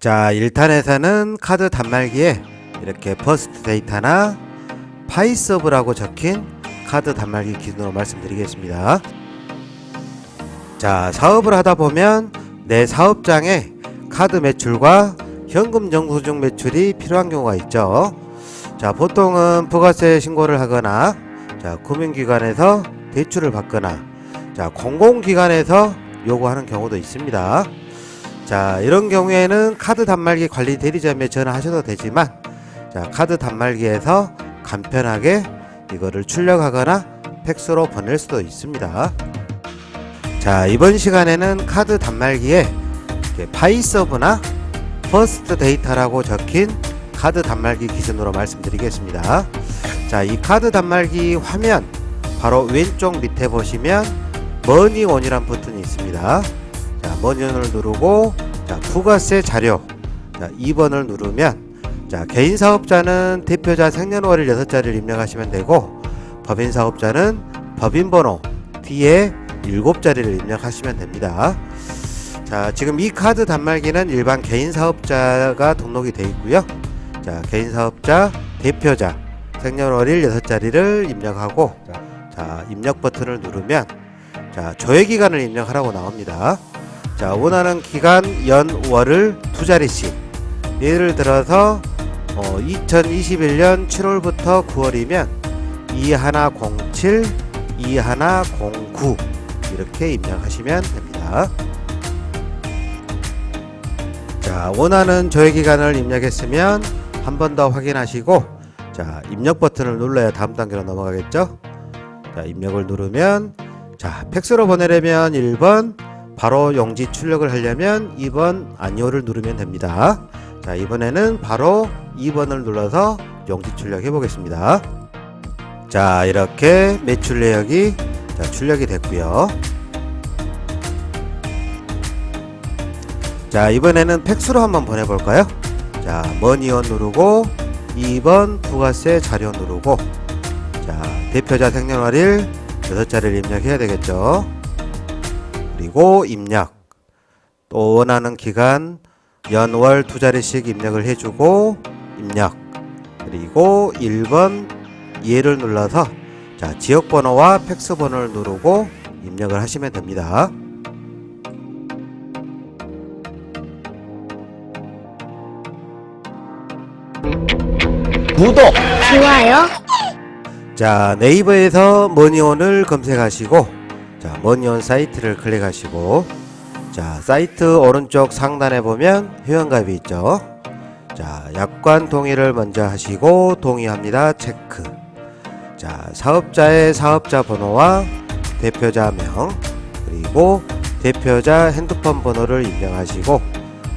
자, 1탄에서는 카드 단말기에 이렇게 버스트 데이터나 파이서브라고 적힌 카드 단말기 기준으로 말씀드리겠습니다. 자, 사업을 하다 보면 내 사업장에 카드 매출과 현금 영수증 매출이 필요한 경우가 있죠. 자, 보통은 부가세 신고를 하거나 자, 금융기관에서 대출을 받거나 자, 공공기관에서 요구하는 경우도 있습니다. 자, 이런 경우에는 카드 단말기 관리 대리점에 전화하셔도 되지만 자, 카드 단말기에서 간편하게 이거를 출력하거나 팩스로 보낼 수도 있습니다. 자, 이번 시간에는 카드 단말기에 파이서브나 퍼스트 데이터라고 적힌 카드 단말기 기준으로 말씀드리겠습니다. 자, 이 카드 단말기 화면 바로 왼쪽 밑에 보시면 머니온이란 버튼이 있습니다. 자, 머니온을 누르고 자, 부가세 자료 자, 2번을 누르면 자, 개인 사업자는 대표자 생년월일 6자리를 입력하시면 되고 법인 사업자는 법인 번호 뒤에 7자리를 입력하시면 됩니다. 자, 지금 이 카드 단말기는 일반 개인 사업자가 등록이 되어 있고요. 자, 개인 사업자 대표자 생년월일 6자리를 입력하고 자, 입력 버튼을 누르면 자, 조회 기간을 입력하라고 나옵니다. 자, 원하는 기간 연 월을 두 자리씩. 예를 들어서 어, 2021년 7월부터 9월이면 2107, 2109 이렇게 입력하시면 됩니다. 자, 원하는 조회 기간을 입력했으면 한 번 더 확인하시고 자, 입력 버튼을 눌러야 다음 단계로 넘어가겠죠? 자, 입력을 누르면 자, 팩스로 보내려면 1번, 바로 용지 출력을 하려면 2번 아니오를 누르면 됩니다. 자, 이번에는 바로 2번을 눌러서 용지 출력해 보겠습니다. 자, 이렇게 매출 내역이 자, 출력이 됐고요. 자, 이번에는 팩스로 한번 보내 볼까요? 자, 머니원 누르고 2번 부가세 자료 누르고 자, 대표자 생년월일 6자리를 입력해야 되겠죠. 그리고 입력. 또 원하는 기간 연월 두 자리씩 입력을 해주고 입력. 그리고 1번 예를 눌러서 자, 지역 번호와 팩스 번호를 누르고 입력을 하시면 됩니다. 구독, 좋아요, 자, 네이버에서 머니온을 검색하시고 자, 머니온 사이트를 클릭하시고 자, 사이트 오른쪽 상단에 보면 회원가입이 있죠. 자, 약관 동의를 먼저 하시고 동의합니다. 체크. 자, 사업자의 사업자 번호와 대표자 명 그리고 대표자 핸드폰 번호를 입력하시고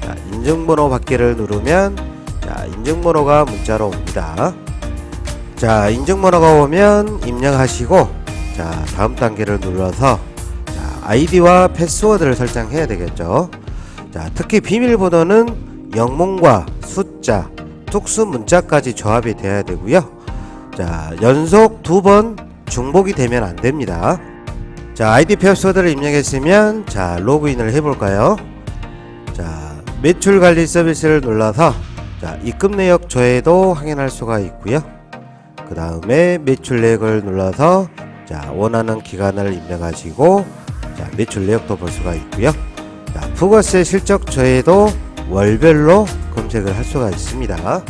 자, 인증번호 받기를 누르면 자, 인증번호가 문자로 옵니다. 자, 인증번호가 오면 입력하시고 자, 다음 단계를 눌러서 자, 아이디와 패스워드를 설정해야 되겠죠. 자, 특히 비밀번호는 영문과 숫자, 특수 문자까지 조합이 돼야 되고요. 자, 연속 두 번 중복이 되면 안 됩니다. 자, 아이디 패스워드를 입력했으면 자, 로그인을 해 볼까요? 자, 매출 관리 서비스를 눌러서 자, 입금 내역 조회도 확인할 수가 있고요. 그 다음에 매출 내역을 눌러서 자 원하는 기간을 입력하시고 자 매출 내역도 볼 수가 있고요. 자 부가세 실적 조회도 월별로 검색을 할 수가 있습니다.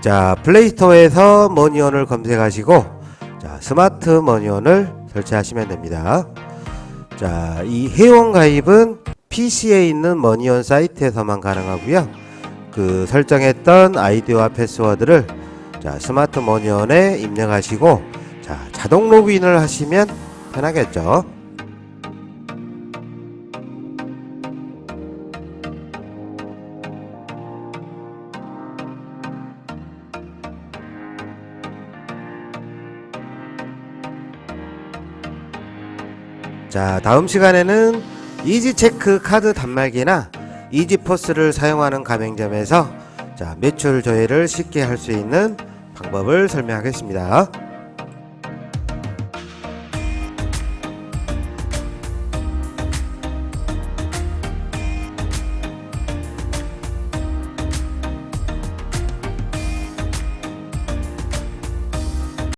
자 플레이스토어에서 머니온을 검색하시고 자 스마트 머니온을 설치하시면 됩니다. 자 이 회원 가입은 PC에 있는 머니온 사이트에서만 가능하고요. 그 설정했던 아이디와 패스워드를 자 스마트 머니온에 입력하시고 자 자동 로그인을 하시면 편하겠죠. 자, 다음 시간에는 이지체크 카드 단말기나 이지포스를 사용하는 가맹점에서 자, 매출 조회를 쉽게 할 수 있는 방법을 설명하겠습니다.